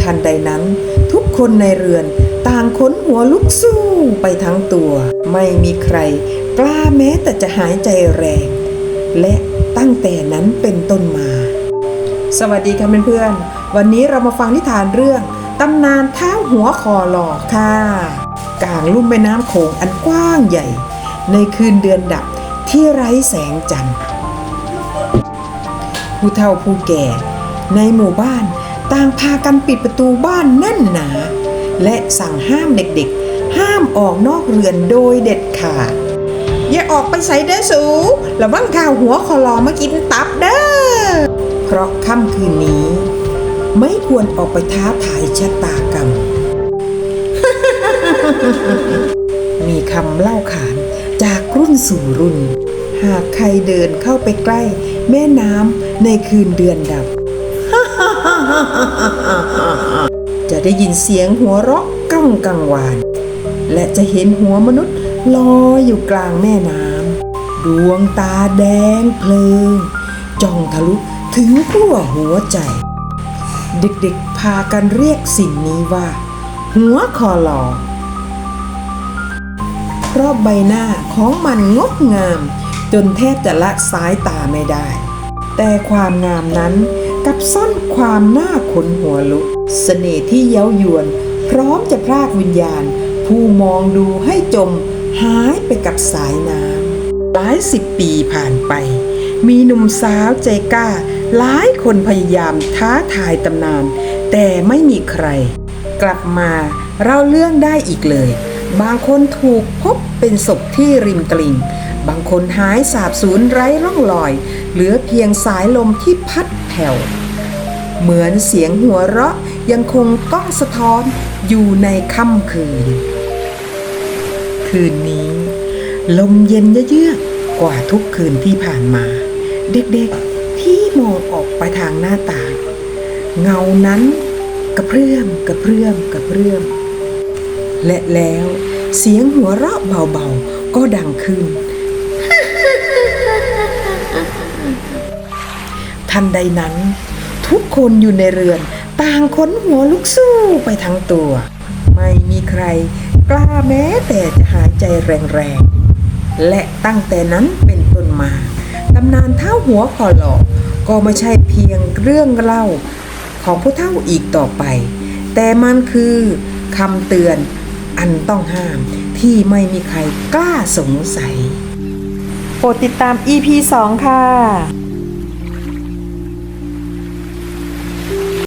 ทันใดนั้นทุกคนในเรือนต่างขนหัวลุกสู้ไปทั้งตัว ไม่มีใครกล้าแม้แต่จะหายใจแรง และตั้งแต่นั้นเป็นต้นมา สวัสดีค่ะเพื่อนๆ วันนี้เรามาฟังนิทานเรื่องตำนานเท้าหัวคอหลอกค่ะ กลางลุ่มแม่น้ำโขงอันกว้างใหญ่ ในคืนเดือนดับที่ไร้แสงจันทร์ผู้เฒ่าผู้แก่ ในหมู่บ้านต่างพากันปิดประตูบ้านแน่นหนา และสั่งห้ามเด็กๆ ห้ามออกนอกเรือนโดยเด็ดขาด อย่าออกไปใส่เด้อสูระวังข้าวหัวคอลอมากินตับเด้อเพราะค่ำคืนนี้ ไม่ควรออกไปท้าทายชะตากรรม มีคำเล่าขานจากรุ่นสู่รุ่น หากใครเดินเข้าไปใกล้แม่น้ำในคืนเดือนดับ จะได้ยินเสียงหัวเราะก้องกังวาน และจะเห็นหัวมนุษย์ลอยอยู่กลางแม่น้ำดวงตาแดงเพลิงจ้องทะลุถึงขั้วหัวใจ เด็กๆพากันเรียกสิ่งนี้ว่า หัวคอลอเพราะใบหน้าของมันงดงาม จนแทบจะละสายตาไม่ได้ แต่ความงามนั้นกับซ่อนความหน้าขนหัวลุกเสน่ห์ที่เย้ายวน พร้อมจะพรากวิญญาณ ผู้มองดูให้จมหายไปกับสายน้ำหลายสิบปีผ่านไป มีหนุ่มสาวใจกล้า หลายคนพยายามท้าทายตำนาน แต่ไม่มีใคร กลับมาเล่าเรื่องได้อีกเลย บางคนถูกพบเป็นศพที่ริมตลิ่ง บางคนหายสาบสูญไร้ร่องรอย เหลือเพียงสายลมที่พัดแผ่ว เหมือนเสียงหัวเราะยังคงก้องสะท้อนอยู่ในค่ำคืน คืนนี้ ลมเย็นเยือกกว่าทุกคืนที่ผ่านมา เด็กๆที่มองออกไปทางหน้าต่าง เงานั้นกระเพื่อมกระเพื่อมกระเพื่อมและแล้ว เสียงหัวเราะเบาๆ ก็ดังขึ้น ทันใดนั้น ทุกคนอยู่ในเรือน ต่างขนหัวลุกสู้ไปทั้งตัว ไม่มีใครกล้าแม้แต่จะหายใจแรงๆ และตั้งแต่นั้นเป็นต้นมาตำนานเท่าหัวคอหลอกก็ไม่ใช่เพียงเรื่องเล่าของผู้เท่าอีกต่อไป แต่มันคือคำเตือน อันต้องห้ามที่ไม่มีใครกล้าสงสัย โปรดติดตาม EP 2 ค่ะ